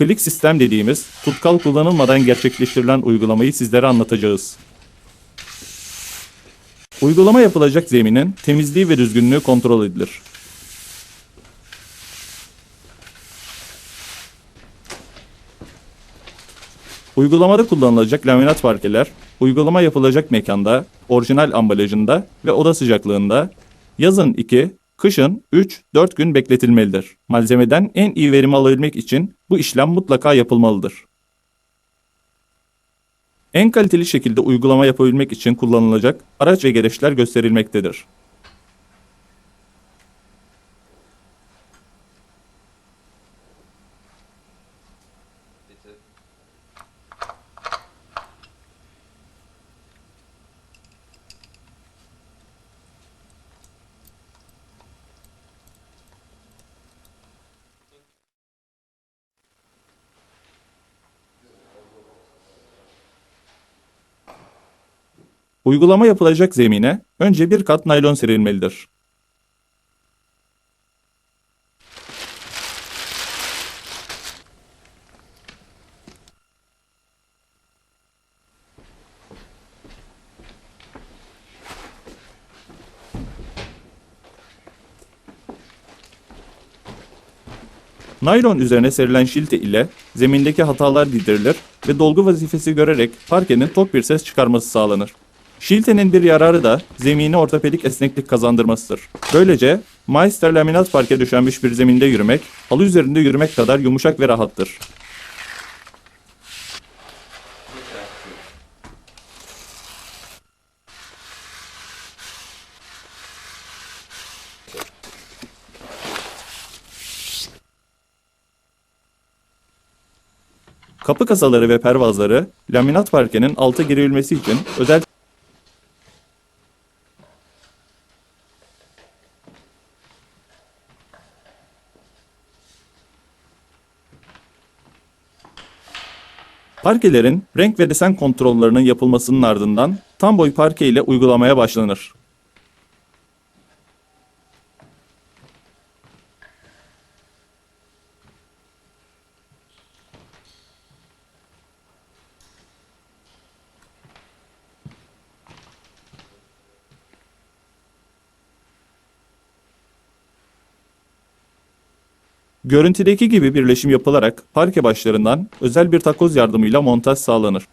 Klik sistem dediğimiz tutkal kullanılmadan gerçekleştirilen uygulamayı sizlere anlatacağız. Uygulama yapılacak zeminin temizliği ve düzgünlüğü kontrol edilir. Uygulamada kullanılacak laminat parkeler, uygulama yapılacak mekanda, orijinal ambalajında ve oda sıcaklığında yazın 2, kışın 3-4 gün bekletilmelidir. Malzemeden en iyi verimi alabilmek için bu işlem mutlaka yapılmalıdır. En kaliteli şekilde uygulama yapabilmek için kullanılacak araç ve gereçler gösterilmektedir. Uygulama yapılacak zemine önce bir kat naylon serilmelidir. Naylon üzerine serilen şilte ile zemindeki hatalar giderilir ve dolgu vazifesi görerek parkenin tok bir ses çıkarması sağlanır. Şiltenin bir yararı da zemini ortopedik esneklik kazandırmasıdır. Böylece Meister laminat parke döşenmiş bir zeminde yürümek, halı üzerinde yürümek kadar yumuşak ve rahattır. Kapı kasaları ve pervazları laminat parkenin alta girebilmesi için özel Parkelerin renk ve desen kontrollerinin yapılmasının ardından tam boy parke ile uygulamaya başlanır. Görüntüdeki gibi birleşim yapılarak parke başlarından özel bir takoz yardımıyla montaj sağlanır.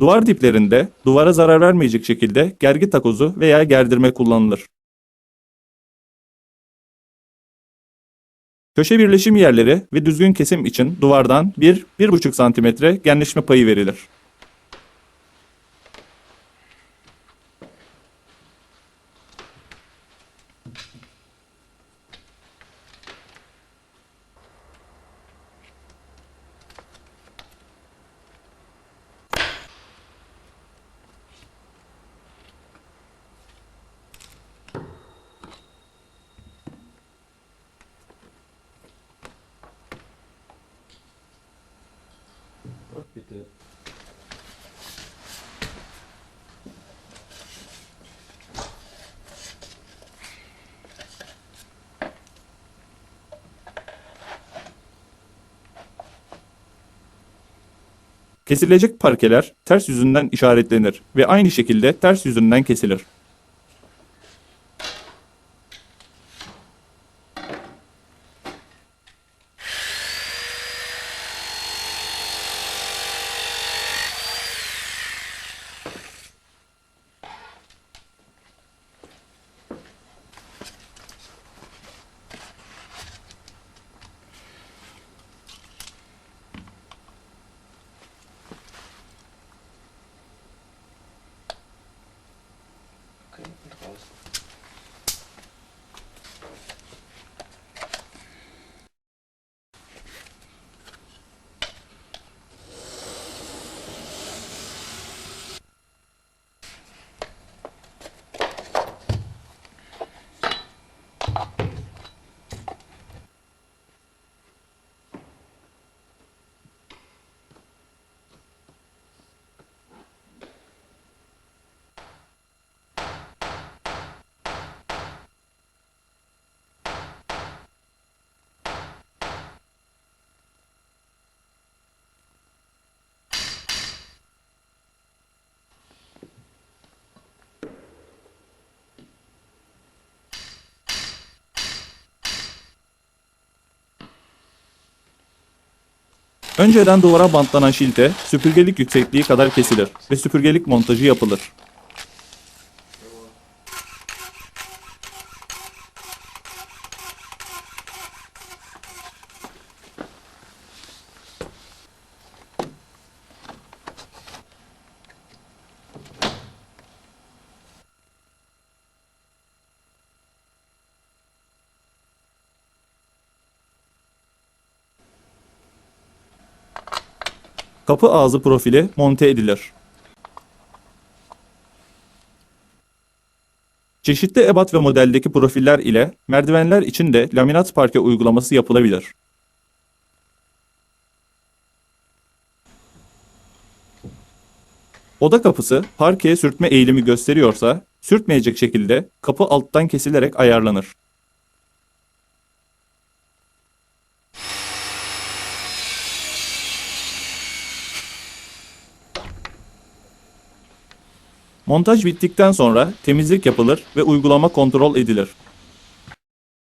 Duvar diplerinde duvara zarar vermeyecek şekilde gergi takozu veya gerdirme kullanılır. Köşe birleşim yerleri ve düzgün kesim için duvardan 1-1,5 cm genleşme payı verilir. Kesilecek parkeler ters yüzünden işaretlenir ve aynı şekilde ters yüzünden kesilir. Opposed? Önceden duvara bantlanan şilte süpürgelik yüksekliği kadar kesilir ve süpürgelik montajı yapılır. Kapı ağzı profili monte edilir. Çeşitli ebat ve modeldeki profiller ile merdivenler için de laminat parke uygulaması yapılabilir. Oda kapısı parkeye sürtme eğilimi gösteriyorsa, sürtmeyecek şekilde kapı alttan kesilerek ayarlanır. Montaj bittikten sonra temizlik yapılır ve uygulama kontrol edilir.